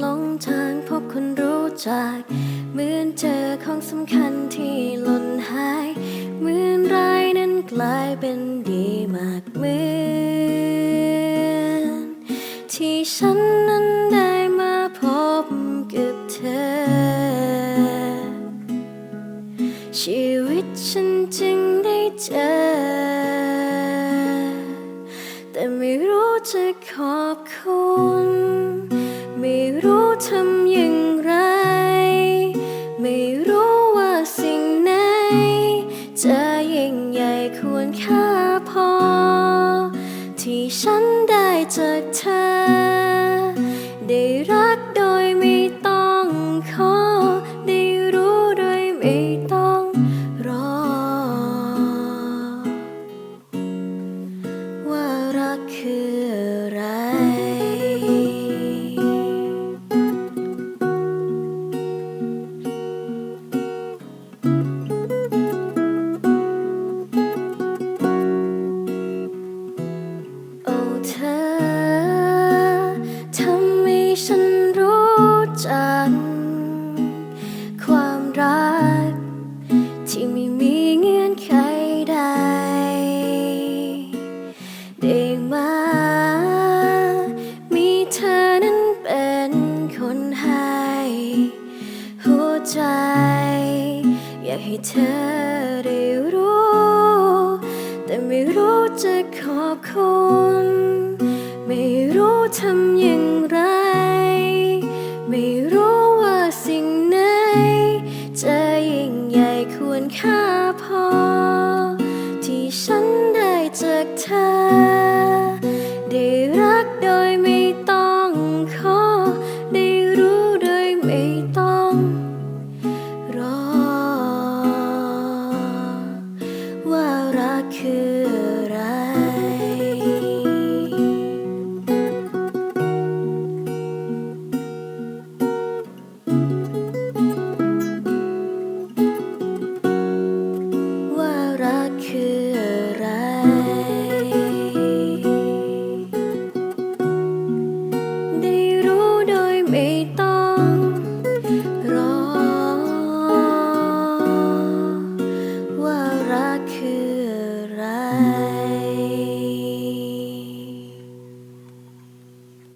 หลงทางพบคนรู้จัก เหมือนเจอของสำคัญที่หล่นหาย เหมือนร้ายนั้นกลายเป็นดีมากเหมือนที่ฉันนั้นได้มาพบกับเธอ ชีวิตฉันจึงได้เจอ แต่ไม่รู้จะขอบคุณ ไม่รู้ทำอย่างไร ไม่รู้ว่าสิ่งไหน จะยิ่งใหญ่ควรค่าพอ ที่ฉัน เธอ ทำให้ฉันรู้จัก ความรัก ที่ไม่มีเงื่อนไขใด ได้มา มีเธอนั้นเป็นคนให้หัวใจ อยากให้เธอได้รู้ แต่ไม่รู้จะขอบคุณ ทำอย่างไร ไม่รู้ว่าสิ่งไหน จะยิ่งใหญ่ควรค่าพอ ที่ฉันได้จากเธอ ได้รักโดยไม่ต้องขอ ได้รู้โดยไม่ต้องรอ ว่ารักคือ could.